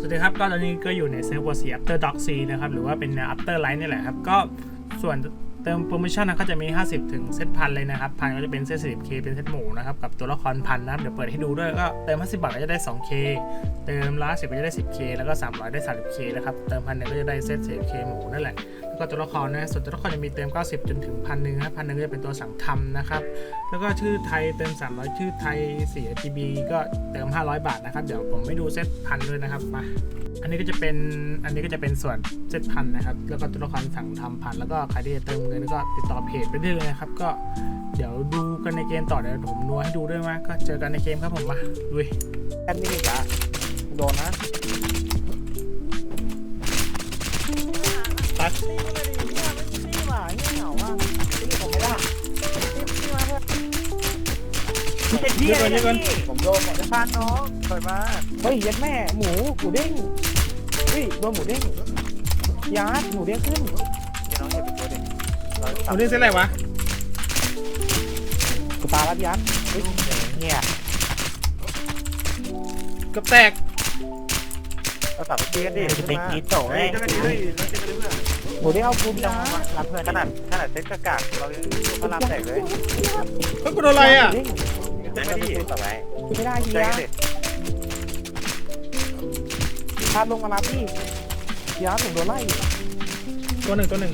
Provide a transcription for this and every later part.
สวัสดีครับก็ตอนนี้ก็อยู่ในเซิร์ฟวอร์ซี After Dog C นะครับหรือว่าเป็น After Light นี่แหละครับ ก็ส่วนเติมโปรโมชั่นนะก็จะมี 50 ถึงเซตพันเลยนะครับ พันก็จะเป็นเซต 10k เป็นเซตหมูนะครับ กับตัวละครพันนะครับ เดี๋ยวเปิดให้ดูด้วยก็เติม 50 บาทก็จะได้ 2k เติมร้อยสิบก็จะได้ 10k แล้วก็ 300 ได้ 30k นะครับ เติมพันเนี่ยก็จะได้เซต 10k หมูนั่นแหละ ก็ตัวละครนะส่วนตัวละครจะมีเติม90 จนถึงพันหนึ่งนะครับพันหนึ่งจะเป็นตัวสั่งทำนะครับ แล้วก็ชื่อไทยเติม 300 ชื่อไทย4 RGB ก็เติม 500 บาทนะครับ เดี๋ยวผมไม่ดูเซตพันด้วยนะครับมาอันนี้ก็จะเป็นอันนี้ก็จะเป็นส่วนเซตพันนะครับ แล้วก็ตัวละครสั่งทำพันแล้วก็ใครที่จะเติมเงินก็ติดต่อเพจไปได้เลยนะครับ ก็เดี๋ยวดูกันในเกมต่อเดี๋ยวผมนัวให้ดูด้วยมาก็เจอกันในเกมครับผมมาลุยแอนนี่อีกละโดนนะ ตัดนี่มาดิเนี่ยไม่มีนี่ว่ะเงี้ยเหงาว่ะนี่ผมไม่ได้นี่นี่มาเพื่อนไม่ใช่พี่อะไรเดี๋ยวก่อนนี่ผมโดนหมดพาน้องถอยมาเฮ้ยยัดแม่หมูหมูเด้งเฮ้ยโดนหมูเด้งยัดหมูเด้งขึ้นเดี๋ยวน้องอย่าไปตัวเด็กตัวนี้เซตอะไรวะกูตายแล้วยัดเฮ้ยเนี่ยเกับแตกเราตัดไปตีกันดิจะไปกีโต้เฮ้ยเจ้าหน้าที่ด้วยเจ้าหน้าที่ด้วย เพื่อนหมูเด้งเอากูยัดรับเพื่อนขนาดขนาดเซ็ตกากากเรายังพลังแตกเลยเฮ้ยกูโดนอะไรอะหมูเด้งเจ้าหน้าที่ต่อไปกูไม่ได้เฮีใจยกันดิพาดลงมารับพี่ยัดผมโดนไล่ตัวหนึ่งตัวหนึ่ง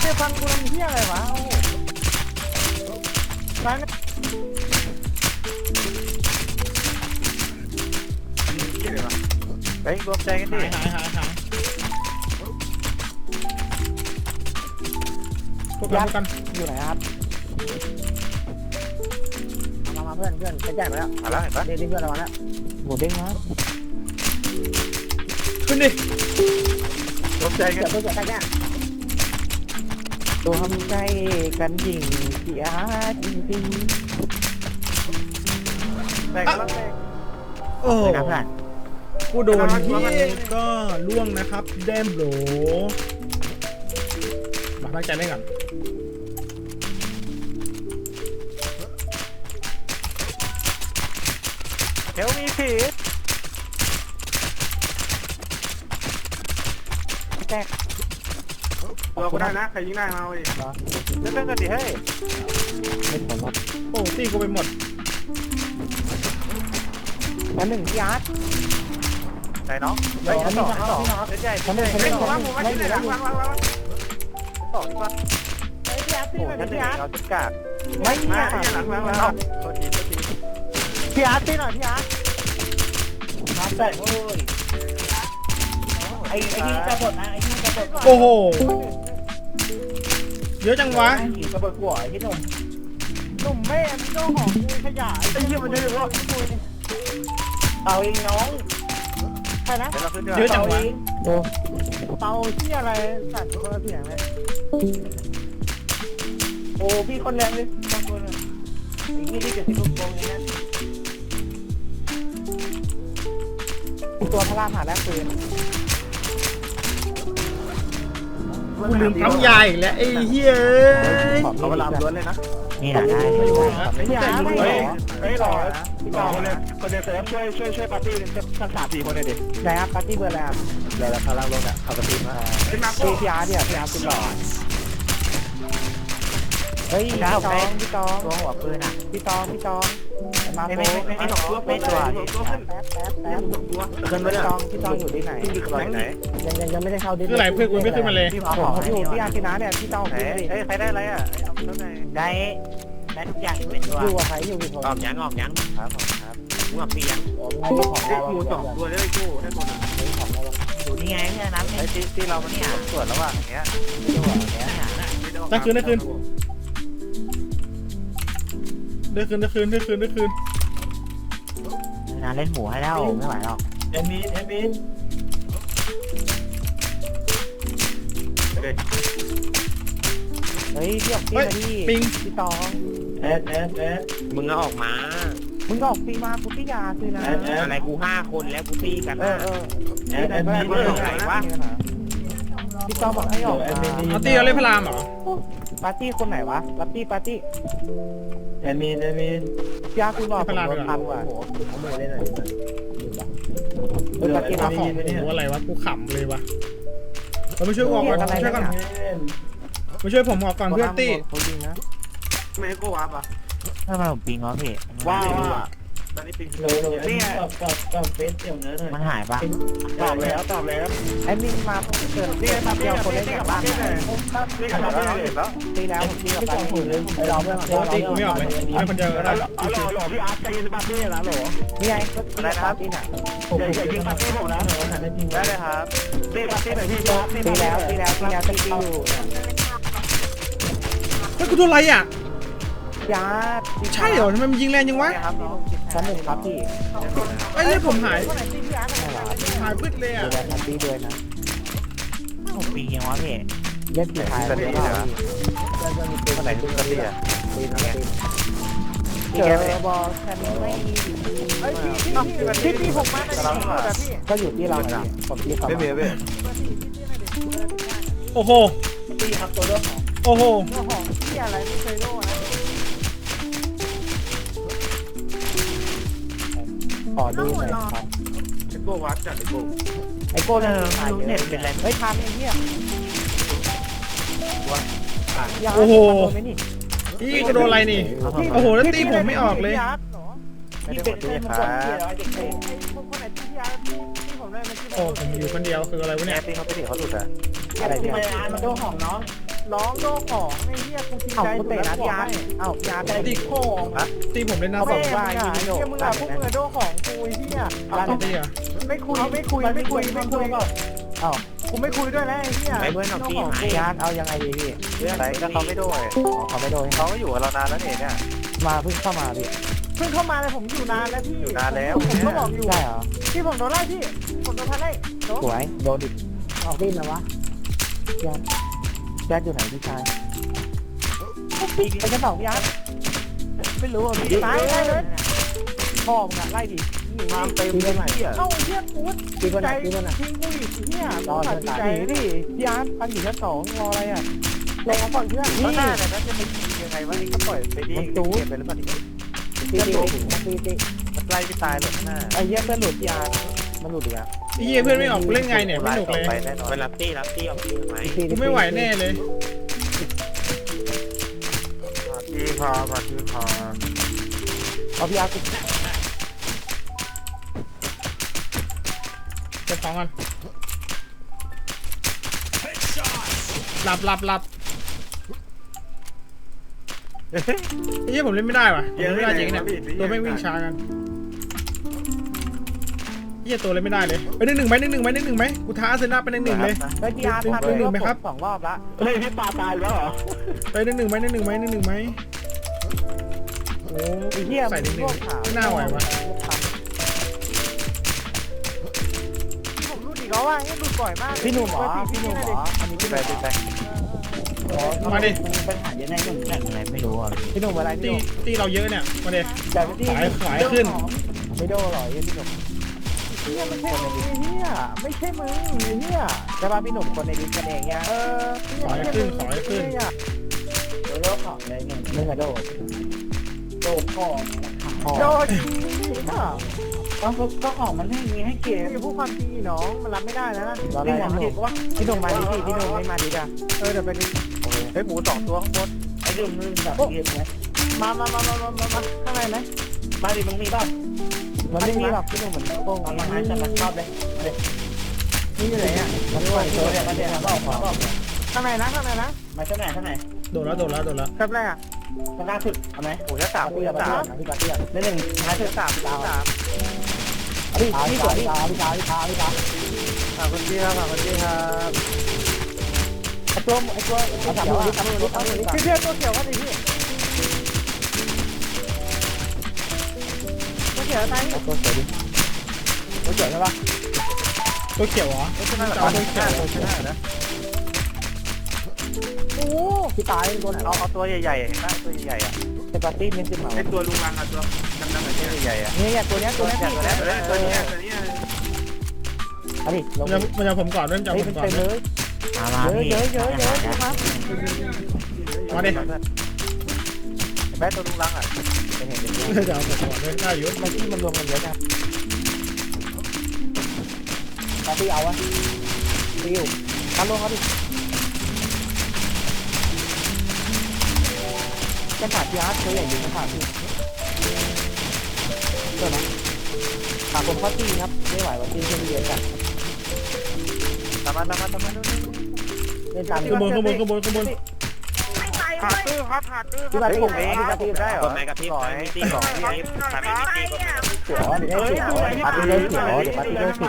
เจ้ฟังกูทำเฮียอะไรวะโอ้โหร้านนั้นที่ไหนวะไปรวมใจกันดิหายหายหาย พวกกันพวกกันอยู่ไหนครับมามาเพื่อนเพื่อนใกล้ๆมาแล้วมาแล้วเห็นปะเด้งเพื่อนเรามาแล้วหมูเด้งนะขึ้นดิรวมใจกัเกินดเพื่อนเกิดใกล้เนี่ยตัวทำใจกันจริงเสียจริงแตกแล้วแตกโอ้นะเพื่อนกูโดนที่ก็ล่วงนะครับแดมโหลมาตั้งใจเล่นก่อน เฮลมีผีๆแตกตัวกูได้นะ ใครยิงได้มาเอาดิเล่นกันดิเฮ้ยเป็นผลลัพธ์โอ้ตีกูไปหมดแล้วหนึ่งพี่อาร์ตไหนน้องเฮ้ยชั้นสองชั้นสองเล่นใหญ่ชั้นหนึ่งชั้นหเฮ้ยนึ่งผมชั้ว่านหผนึ่มงว่าไม่ที่อไหนยู่นะแล้ววางวางวางวางชั้นสองดีกว่า พี่อาร์ตโอ้ชั้นหนึ่งเราชั้นกากไม่มาเนี่ยไอ้หลังหลังหลังเอ้าโทษทีโทษทีพี่อาร์ตตีหน่อยพี่อาร์ตอาร์ตแตกโอ้ยไอ้ไอ้นี่จะหมดนะไอ้นี่จะหมดโอ้โหเยอะจังวะกระเบิดหัวไอ้ที่หนุ่มหนุ่มแม่มึงก็หอมกูขยะไอ้เหี้ยมันจะรู้ว่ากูเอาเองน้องใช่นะเดี๋ยวเราขึ้นด้วยเยอะจังวะโอ้เตาที่อะไรสั่นคนละเสียงเลย โอ้พี่คนแรงเลยบางคนอะอย่างนี้ที่เกิดที่ลูกโป่งอย่างนั้นตัวพระรามหาแลกปืนกูลืมปั๊มยาอีกแล้วไอ้เฮ้ยเอ้ยเขาเวลาล้วนเลยนะนี่แหละได้พี่อาร์ไม่หรอเฮ้ยหล่อหล่อคนเดียวคนเดียวเสร็จช่วยช่วยช่วยปาร์ตี้สักสามสี่คนเลยดิไหนครับปาร์ตี้เบอร์อะไรครับเดี๋ยวเราพลังลงอะเขากระตีมาขึ้นมาพี่พี่อาร์เนี่ยพี่อาร์คุณหล่อ เฮ้ยพี่ตองพี่ตองตัวหัวปืนอะพี่ตองพี่ตองมาไม่โฟไม่ไม่ไม่สองตัวไม่ตัวตัวขึ้นแป๊บแป๊บแป๊บตัวขึ้นไปพี่เนี่ยตองพี่ตองอยู่ที่ไหนไหนไหนยังยังยังไม่ได้เข้าดิสคืออะไรเพื่อนกูไม่ขึ้นมาเลยพี่เอาผของมให้อยู่พี่พี่อาร์ตินาเนี่ยพี่ตองไหนพี่ดิเอ้ยใครได้อะไรอะเอาไปเท่าไหร่ได้ได้ทุกอย่างเป็นตัวอยู่กับใครอยู่กี่คนออกยังออกยังครับผมครับหัวเปียงผมให้ของได้เรากูสองตัวได้กูได้ตัวหนึ่งของเราอยู่นี่ไงเพื่อนน้ำไอ้เนี่ยที่ที่เรามันเนี่ยส่วนระหว่างเนี้ยได้คืนได้คืน ได้คืนได้คืนได้คืนได้คืนนานเล่นหมูให้แล้วไม่ไหวหรอกเอ็มบีเอ็มบีเฮ้ยพี่ออกพี่มาที่ปิงพี่ตองแอดแอดแอดมึงก็ออกมามึงออกปีมากูพี่ยาคือนะอะไรกูห้าคนแล้วกูตีกันเออเออแอดแอดไม่บีไม่เบอร์ไม่ไหนวะ วะพี่จอบอกให้ออกมาเอาตีเราเล่นพระรามเหรอปาร์ตี้คนไหนวะรับตี้ปาร์ตี้แอดมินแอดมินยาคุณบอกผมโดนพันว่ะเอามือเล่นหน่อยเออปาร์ตี้มามาขขอองงโอ้โหอะไรวะกูขำเลยวะเรามาช่วยกูออกก่อนอะไรมาช่วยก่อนเนี่ยมาช่วยผมออกก่อนเพื่อนตี้เขายิงนะไม่ให้กูวับอะทำไมผมปิงวะพี่ว้าว ตอนนี้ปิงเลยนี่ไงกับกับเฟสเดี๋ยวเนื้อหน่อยมันหายปะตอบแล้วตอบแล้วแอดมินมาผมเกิดนี่ไงมาเดียวคนเล่นกับบ้านนี่กับบ้านเห็นแล้วตีแล้วผมตีกับบ้านไปรอเพื่อนโอ้ตีกูไม่ออกเลยไม่คนเดียวก็ได้เอาหล่อหล่อพี่อาร์ตใจเย็นปาร์ตี้นะหล่อนี่ไงก็ตีกับปาร์ตี้น่ะอย่าอย่ายิงปาร์ตี้ผมนะได้เลยครับตีปาร์ตี้หน่อยพี่ตีแล้วตีแล้วตีแล้วตีอยู่เฮ้ยกูโดนอะไรอะยาใช่เหรอทำไมมันยิงแรงยังวะครับ ชั้นหนึ่งครับพี่ไอ้เนี่ยผมหายคนไหนตีพี่อาร์ตใช่เหรอหายพึดเลยดูอะแลปาร์ตี้ด้วยนะผมปิงยังวะพี่เล่นสุดท้ายแล้วก็คนไหนดูปาร์ตี้อะตีนะตีเจอบอลแค่นี้ไม่ดีเฮ้ยพี่พี่พี่พี่ผมมาในที่แบบพี่ก็อยู่ที่เราไงผมที่เขาไม่มีไม่โอ้โหตีครับตัวเลือกของโอ้โหเจ้าของที่อะไรไม่เคยโลนะ อดูหน่อยครับไอ้โก้วัดจัดไอ้โก้ไอ้โก้เนี่ยเน็ตเป็นไรเฮ้ยทำไอ้เหี้ยโอ้โหโดนไหมนี่พี่จะโดนอะไรนี่ โอ้โหแล้วตีผมไม่ออกเลยพี่เป็นเพื่อนมันกดเกียร์ไอ้เด็กเองไอ้พวกคนไหนที่ยาที่ผมได้มันที่โอ้ผมอยู่คนเดียวคืออะไรวะเนี่ยตีเขาไปถึงเขาหลุดอะอะไรที่เนี่ยไปอ่านมันโดนของน้อง น้องโดของไอ้เหี้ยกูจริงใจกูเตะนะยาเอ้ายาแต่แต่ติดิดโค้งตีผมเล่นหน้าเขาสบอองกว่าไอ้เหี้ยมึงอะพวกมึงอะโดของกูไอ้เหี้ยเอาตีอะไม่คุยไม่คุยไม่คุยไม่คุยเอ้ากูไม่คุยด้วยนะไอ้เหี้ยเพื่อนของพี่ยาเอายังไงดีพี่เรื่องอะไรก็เขาไม่ด้วยเขาไม่โดนเขาก็อยู่กับเรานานแล้วเนี่ยมาเพิ่งเข้ามาพี่เพิ่งเข้ามาเลยผมอยู่นานแล้วพี่อยู่นานแล้วผมก็บอกอยู่ใช่เหรอพี่ผมโดนไล่พี่ผมโดนพันไล่สวยโดนดิออกดิ้นแล้ววะยา แจ๊ดอยู่ไหนพี่ชายไปชั้นสองพี่อาร์ตไม่รู้อะพี่ตายไล่เลยพ่อมึงอะไล่ดิมาเต็มเลยพี่อะเอ้าไอ้เหี้ยกูตีคนไหนตีคนไหนทิ้งกูอีกไอ้เหี้ยรอจนตายหนีดิพี่อาร์ตปันอยู่ชั้นสองรออะไรอะรอก่อนเพื่อนนี่นี่หน้าเนี่ยนะจะไปยิงยังไงวะนี่ก็ปล่อยไปดิเก็บไปแล้วมันตีตีตีตีมันไล่ไม่ตายหรอกหน้าไอ้เหี้ยเพื่อนหลุดพี่อาร์ต มันหลุดอีกแล้วไอ้เหี้ยเพื่อนไม่ออกกูเล่นไงเนี่ยไม่หนุกเลยไปแน่นอนไปรับตี้รับตี้เอาตี้ทำไมกูไม่ไหวแน่เลยตี้พอมาตี้พอเอาพี่อาร์ตเก็บของก่อนหลับหลับหลับไอ้เหี้ยผมเล่นไม่ได้ว่ะผมเล่นไม่ได้จริงเนี่ยตัวไม่งวิ่งช้ากันเหี้ยตัวเล่นไม่ได้เลยไปหนึ่งหนึ่งไหมหนึ่งหนึ่งไหมหนึ่งหนึ่งไหมกูท้าเซน่าไปหนึ่งหนึ่งเลยไอ้พี่อาร์ตทำไปสองรอบละเฮ้ยพี่ปลาตายแล้วเหรอไปหนึ่งหนึ่งไหมหนึ่งหนึ่งไหมหนึ่งหนึ่งไหมโอ้ไอ้เหี้ยใส่หนึ่งหนึ่งไม่น่าไหววะผมรู้ดีเขาว่าให้ดูบ่อยมากพี่หนุ่มหรอพี่หนุ่มหรออันนี้พี่ไปหนุ่มไปไปมาดิปัญหาเยอะในหนุ่มแม่งอะไรไม่รู้อะพี่พี่หนุ่มอะไรพี่ตีหนุ่มตีเราเยอะเนี่ยมาดิจากที่ขวายขวายขึ้นไม่โดนหรอไอ้พี่หนุ่ม เฮียไม่ใช่มึงไอ้เฮียไม่ใช่มึงไอ้เฮียใช่ป่ะพี่หนุ่มคนในดิสกันเองเนี่ยเออขวายขึ้นขวายขึ้นตัวเลือกของในหนึ่งมึงอะโดนโดนของโดนต้องก็ของมันให้มีให้เก็บพี่พูดความจริงน้องมันรับไม่ได้แล้วนะพี่หนุ่มพี่หนุ่มมาดิพี่หนุ่มไม่มาดิจ้ะเออเดี๋ยวไปดิเฮ้ยหมูสองตัวข้างบนไอ้ดื่มนึงแบบเก็บไห มมามามามามามาข้างในไหมมาดิมึงมีป่ะมันไม่มีหรอกพี่หนุ่มเหมือนโป้งเอามาให้ฉันชอบเลยนี่อยู่ไหนอะมันด้วตัวเนี่ยมันเนี่ยบอกบอกข้างในนะข้างในนะมาเท่าไหร่เท่าไหร่โดดแล้วโดดแล้วโดดแล้วแป๊บแรกอะมันล่าสุดเอาไหมหมูจะสามหมูจะสามพี่ปาร์ตี้อ่หนึ่งท้ายสุดสามสามสามพี่พี่สวยพี่พี่พี่พี่พี่พี่สามคนเดียวสามคนเดียวครับไอตัวไอตัวไอตัวเขียวอะพี่เพื่อนตัวเขียวก็ดีพี่ตัวเขียวไหนตัวเขียวดิตัวเขียวใช่ปะตัวเขียวเหรอชนะเหรอชนะชนะนะโอ้พี่ตายตัวไหนเอาเอาตัวใหญ่ๆเห็นไหมตัวใหญ่ๆอะเป็นปาร์ตี้ไม่ขึ้นมาไอตัวลุงรังอะตัวดำๆตัวใหญ่ๆอะเนี่ยตัวเนี้ยตัวเนี้ยตัวนี้ตัวนี้ตัวนี้อันนี้ลมันงจะมันจะผมก่อนเริ่มจับเฮ้ยผมเป็นก่อนเต็มเลยมามาเยอะพี่เยอะเยอะเยอะนะครับมาดิแม่ตัวลุงลังอะ เป็นเห็นเป็นเยอะจะเอาผมก่อนเลยได้อยู่ทำไมที่มันรวมกันเยอะจังปาร์ตี้เอาวะตีอยู่มาลงเขาดิจะขาดยาร์ดตัวใหญ่ยู่นะขาดพี่เจอไหมขาดคนเข้าตีครับไม่ไหวว่าตีเช่อนเดียวกันตามมาตามมาตามมาเล่นตามข้างบนข้างบนข้างบนข้างบน หาตื้อครับหาตื้อพี่มาตีผมเอเองงพี่มาตีได้เหรกอดแมงกะพริบมีตีสองที่นี้ทำมีตีเขียวเดี๋ยวได้เขียวปาร์ตี้ได้เขียวเดี๋ยวปาร์ตี้ได้สิ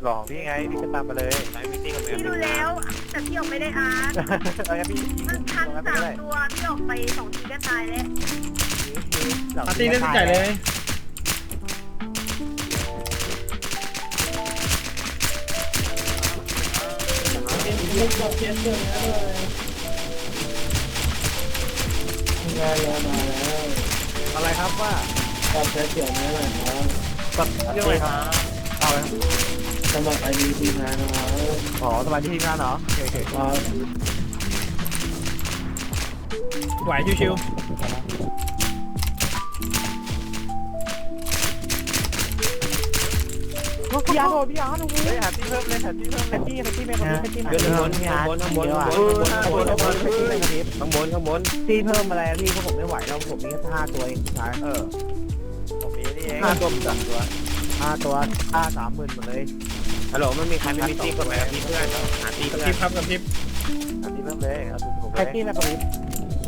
บหลองพี่ไงพี่ก็ตามมาเลยไหนมีตีกับแมงพี่ดูแล้ว แต่พี่ออกไม่ได้อาร์ตเอางั้นพี่มันทันสามตัวพี่ออกไปสองทีก็ตายแล้วปาร์ตี้เล่นไก่เลย อะไรครับว่าความเฉียเสียงนี้แหละครับสับเรื่องอะไรครับเอาเลยสมัครไอดีทีมงานนะครับอ๋อสมัครทีมงานเหรอโอเคครับไหวชิว พี่อาร์โดพี่อาร์โดเฮ้ยหาที่เพิ่มเลยหาที่เพิ่มแพตตี้แพตตี้แมนแพตตี้แมนเดี๋ยวข้างบนข้างบนข้างบนข้างบนเออข้างบนข้างบนแพตตี้แมนกระพริบข้างบนข้างบนตีเพิ่มอะไรพี่เพราะผมไม่ไหวแล้วผมมีแค่ห้าตัวเองสุดท้ายเออผมมีนี่เองห้าตัวสามตัวห้าตัวห้าสามหมื่นหมดเลยฮัลโหลมันมีใครไม่มีตีกดไหมมีเพื่อนหาตีๆกระเพื่พอรินบครับกระพริบหาที่เพิ่มเลยเอาถูกๆแพเลตยตี้แมนกระพริบ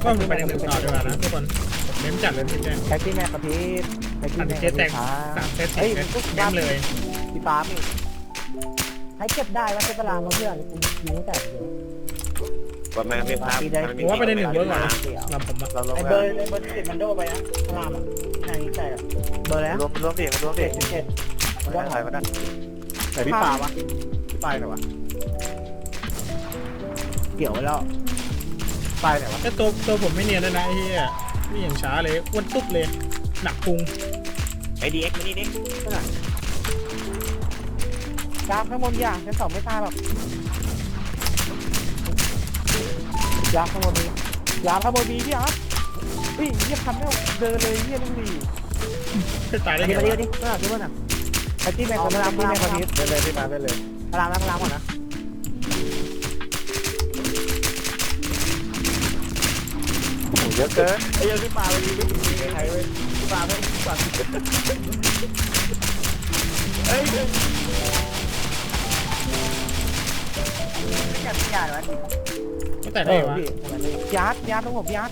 ก็มีไปหนึ่งหนึ่งต่อดีกว่านะทุกคนผมเน้นจัดเลยทีแรกแพตตี้แมนกระพริบแพตตี้อันแมนี้นเจแตกสามเซตสี่เฮ้ยเซตก็เน้นเลย พี่ป๊าพี่ให้เก็บได้ว่าเซตตารางมาเพื่อนยิงแต่เดียวกดไหมครับพี่ครับผมว่าไปในหนึ่งเวิร์กก่อนนะลำผมอะเราลงไอไปเบอร์เบอร์ติดมันโดไปนะพลามอะใช่ใช่อะเบอร์แล้วรวมรวมดิรวมดิสิบเจ็ดมันได้ถ่ายมาได้แต่พี่ป่าวะพี่ปลายไหนวะเกี่ยวแล้วปลายไหนวะแต่ตัวตัวผมไม่เนียนเลยนะไอ้เหี้ยนี่อย่างช้าเลยอ้วนตุ๊บเลย หนักพุงไอดีเอ็กซ์มานี่ดิ กราฟข้างบนอย่างชั้นสองไม่ตายหรอกยาข้างบนนี้ยาข้างบนนี้พี่อาร์ตเฮ้ยเยี่ยมทำไม่เดินเลยเยี่ยมลุงดีจะตายได้ไปไงดิไปวะดิไปดิไปดิน่ะไปที่แม่คนพลังที่แม่คนนี้ได้เลยพี่มาได้เลยพลังพลังก่อนนะเยอะเกินไอ้ยังพี่ป่าเลยไม่มีใครเลยพี่ป่าไม่ปั่นเฮ้ย จับยาหน่อยไม่แต่ได้ไงวะยาร์ดยาร์ดต้องผมยาร์ด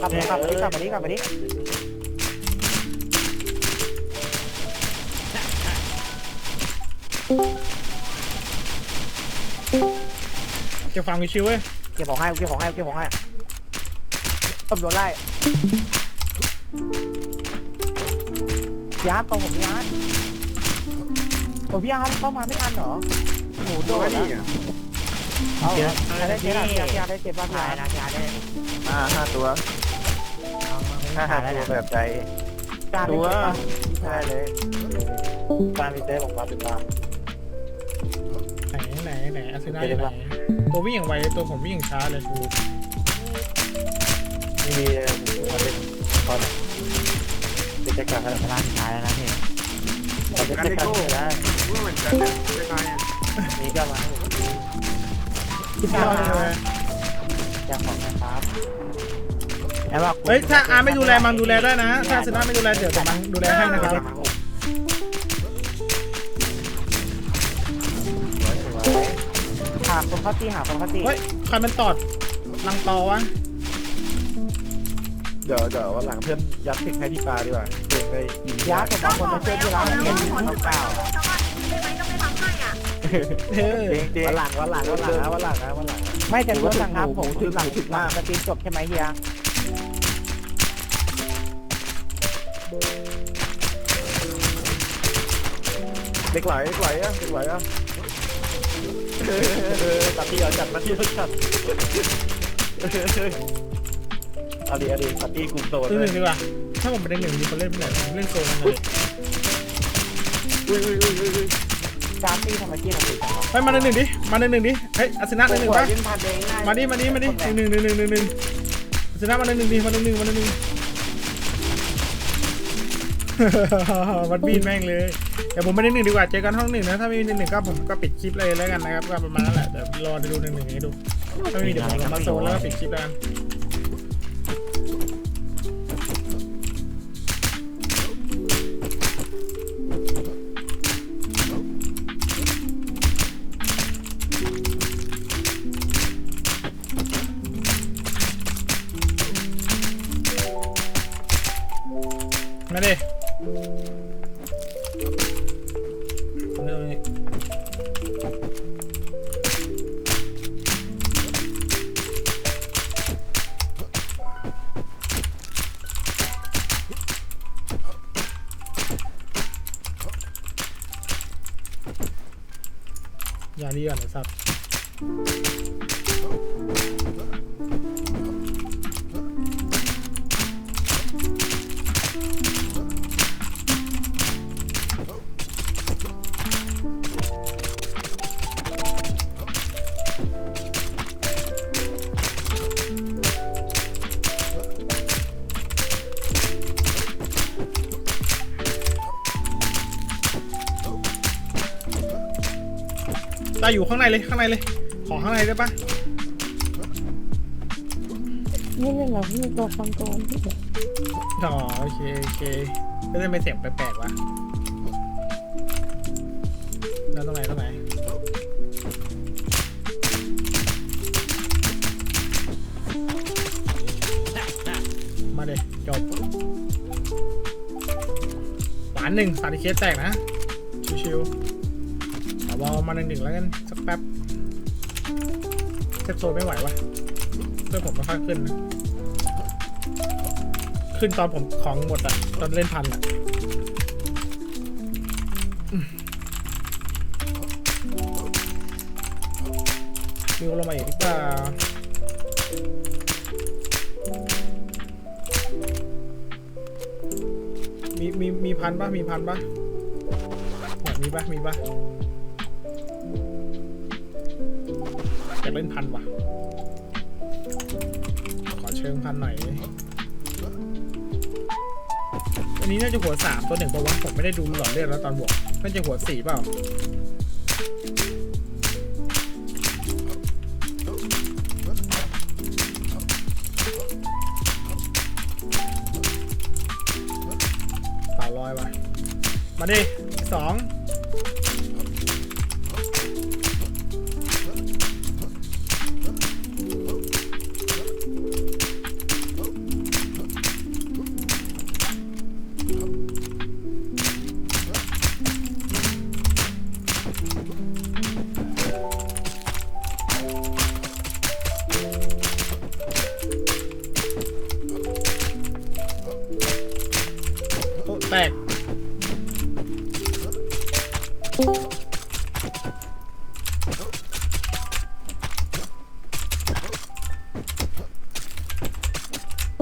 กลับกลับกลับมาดิกลับมาดิเก็บฟังชิวๆเว้ยเก็บของให้เก็บของให้เก็บของให้ตำรวจไล่ยาร์ดตรงผมยาร์ดผมยาร์ดเข้ามาไม่ทันเหรอหมูโดนนะ เอาได้เจ็บยาร์ดได้เจ็บบ้างตายยาร์ดนะยาได้ห้าห้าตัวห้าห้าตัวแบบใจการตัวใช่ได้เลยการมีเต้ผมมาเป็นมาไหนไหนไหนอาซูน่าอยู่ไหนตัววิ่งอย่างไวตัวผมวิ่งอย่างช้าเลยมีคอนเทนต์คอนเป็นจักรการพลังท้ายแล้วนะพี่คอนเทนต์จักรการได้นี่ก็มา ที่การอยากของนะครับแล้วว่าเฮ้ยถ้าอาร์ไม่ดูแลมันดูแลได้นะถ้าอาซูน่าไม่ดูแลเดี๋ยวแต่มันดูแลให้นะครับหาคนเข้าตีหาคนเข้าตีเฮ้ยใครมันตอดลังตอวะเดี๋ยวเดี๋ยววันหลังเพื่อนยัดเพลงให้พี่ปาดีกว่าเพลงไปยิงยาร์ดผมก็เอาบคนอกมาช่วยแล้วที่บร้าอนกแล้วเงิว่านคนเก้า จริงจริงวันหลังวันหลังวันหลังนะวันหลังนะวันหลัง ไม่แต่ตัวสั่งครับผมชุดหลังชุดหลังสตรีมจบใช่ไหมเฮียเด็กไหลเด็กไหลอะเด็กไหลอะตัดที่เราจัดมาที่เราจัดเอาดีเอาดีตัดที่กลุ่มโซนตัวหเลนึ่ยงดีกว่าถ้าผมเป็นหนึ่งมีคนเล่นไม่ไหนผมเล่นโซนกันเลยอุ้ยอุ้ยอุ้ยอุ้ย จานตีทำไมกี้เราตีจังวะเฮ้ยมาหนึ่งหนึ่งดิ มาหนึ่งหนึ่งดิ เฮ้ยอาสนะหนึ่งหนึ่งหัวปะยื่นพันเองง่ายมาดิ มาดิ มาดิหนึ่งหนึ่งหนึ่งหนึ่งหนึ่งหนึ่งอาสนะมาหนึ่งหนึ่งดิ มาหนึ่งหนึ่งมาหนึ่งหนึ่งวัดบีนแม่งเลย เดี๋ยวผมไม่ได้หนึ่งดีกว่า เจอกันห้องหนึ่งนะ ถ้าไม่มีหนึ่งหนึ่งก็ผมก็ปิดคลิปเลยแล้วกันนะครับ ก็ประมาณนั้นแหละ เดี๋ยวรอดูหนึ่งหนึ่งให้ดู ถ้าไม่มีเดี๋ยวผมลงมาโซนแล้วก็ปิดคลิปแล้วกัน ย่าดีก่อนไอ้สัตว์ ตาอยู่ข้างในเลยข้างในเลย ขอข้างในได้ปะนี่เป็นแบบมีตัวคอนโทรลที่แบบอ๋อโอเคโอเคก็จะเป็นเสียงแปลกๆวะแล้วตรงไหนตรงไหนมาเด็จบหวานหนึ่งสาธิเคสแตกนะชิวๆเอาวอล มาหนึ่งหนึ่งแล้วกันสักแป๊บเซฟโซนไม่ไหววะเพื่อนผมไม่ค่อยขึ้นนะขึ้นตอนผมของหมดอะตอนเล่นพันอะอืมมิวลงมาอีกหรือเปล่ามีมีมีพันปะมีพันปะเนี่ยมีปะมีปะ อยากเล่นพันวะขอเชิงพันหน่อยอันนี้น่าจะหัวสามตัวหนึ่งปะวะผมไม่ได้ดูหลอดเลือดแล้วตอนบวกน่าจะหัวสี่เปล่าเปล่าลอยมามาดิสอง ไ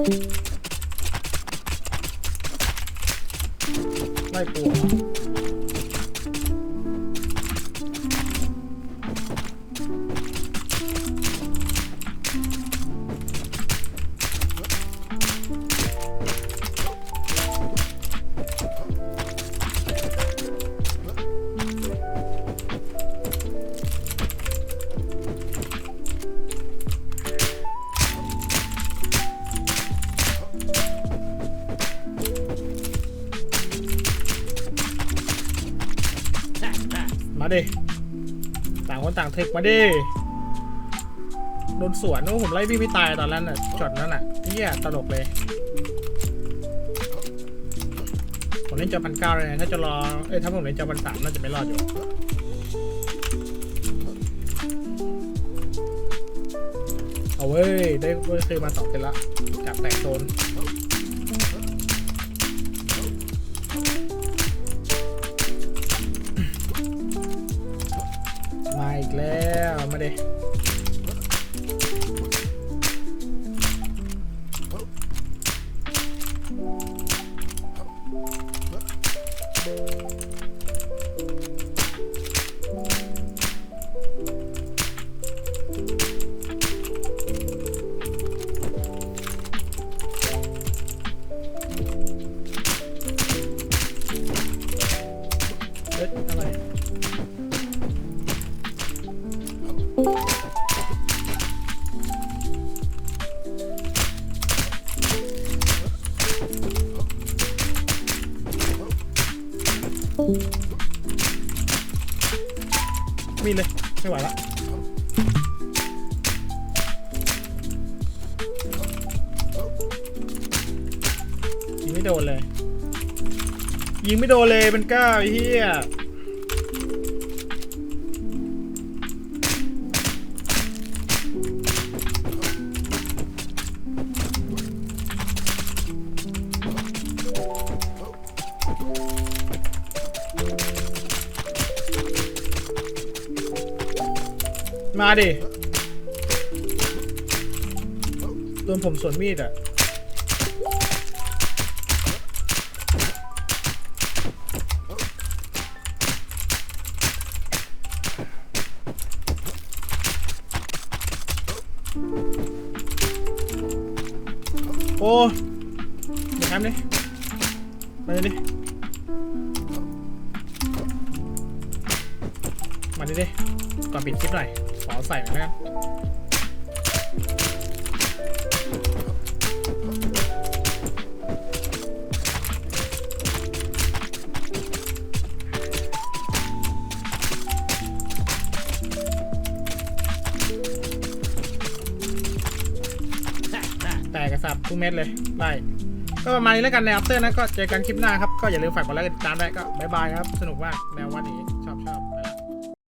ม่ก เทคมาดิโดนสวนโอ้ผมไล่พี่ไม่ตายตอนนั้นน่ะช็อตนั้นน่ะเฮียตลกเลย ผมเล่นจอพันเก้าเลยนะถ้าจะรอเอ้ยถ้าผมเล่นจอพันสามน่าจะไม่รอดอยู่เอาเว้ยได้เว้ยเคยมาสองเซตละจากแตกโซน เดเยิงไม่โดนเลย ยิงไม่โดนเลยเป็นก้าวไอ้เฮียมาดิโดนผมสวนมีดอะ โอ้เดี๋ยวครับนี่มาดิดิมาดิดิก่อนปิดคลิปหน่อยขอใส่หน่อยแล้วกัน สับทุกเม็ดเลยไล่ก็ประมาณนี้แล้วกันในอัปเตอร์นะก็เจอกันคลิปหน้าครับก็อย่าลืมฝากกดไลค์กดติดตามได้ก็บายบายครับสนุกมากแนววันนี้